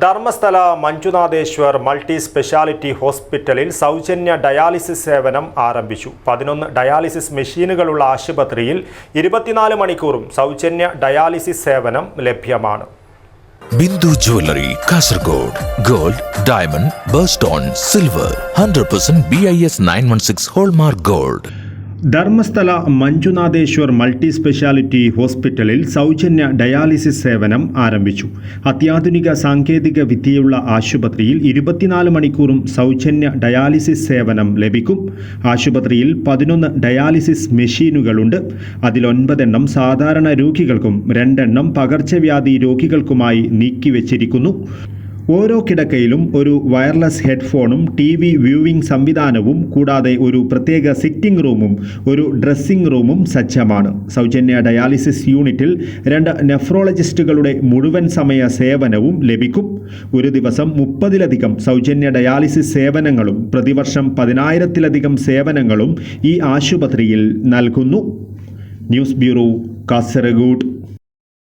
Dharmasthala Manjunatheshwar multi speciality ഹോസ്പിറ്റലിൽ സൗജന്യ dialysis സേവനം ആരംഭിച്ചു. പതിനൊന്ന് ഡയാലിസിസ് മെഷീനുകളുള്ള ആശുപത്രിയിൽ ഇരുപത്തിനാല് മണിക്കൂറും സൗജന്യ ഡയാലിസിസ് സേവനം ലഭ്യമാണ്. Bindu jewellery Kasaragod gold diamond birthstone silver hundred percent B I S nine one six hallmark gold. Dharmasthala Manjunatheshwar multi speciality ഹോസ്പിറ്റലിൽ സൗജന്യ ഡയാലിസിസ് സേവനം ആരംഭിച്ചു. അത്യാധുനിക സാങ്കേതിക വിദ്യയുള്ള ആശുപത്രിയിൽ ഇരുപത്തിനാല് മണിക്കൂറും സൗജന്യ ഡയാലിസിസ് സേവനം ലഭിക്കും. ആശുപത്രിയിൽ പതിനൊന്ന് ഡയാലിസിസ് മെഷീനുകളുണ്ട്. അതിലൊൻപതെണ്ണം സാധാരണ രോഗികൾക്കും രണ്ടെണ്ണം പകർച്ചവ്യാധി രോഗികൾക്കുമായി നീക്കിവച്ചിരിക്കുന്നു. ഓരോ കിടക്കയിലും ഒരു വയർലെസ് ഹെഡ്ഫോണും ടി വി വ്യൂവിംഗ് സംവിധാനവും കൂടാതെ ഒരു പ്രത്യേക സിറ്റിംഗ് റൂമും ഒരു ഡ്രസ്സിംഗ് റൂമും സജ്ജമാണ്. സൗജന്യ ഡയാലിസിസ് യൂണിറ്റിൽ രണ്ട് നെഫ്രോളജിസ്റ്റുകളുടെ മുഴുവൻ സമയ സേവനവും ലഭിക്കും. ഒരു ദിവസം മുപ്പതിലധികം സൗജന്യ ഡയാലിസിസ് സേവനങ്ങളും പ്രതിവർഷം പതിനായിരത്തിലധികം സേവനങ്ങളും ഈ ആശുപത്രിയിൽ നൽകുന്നു. News bureau Kasaragod.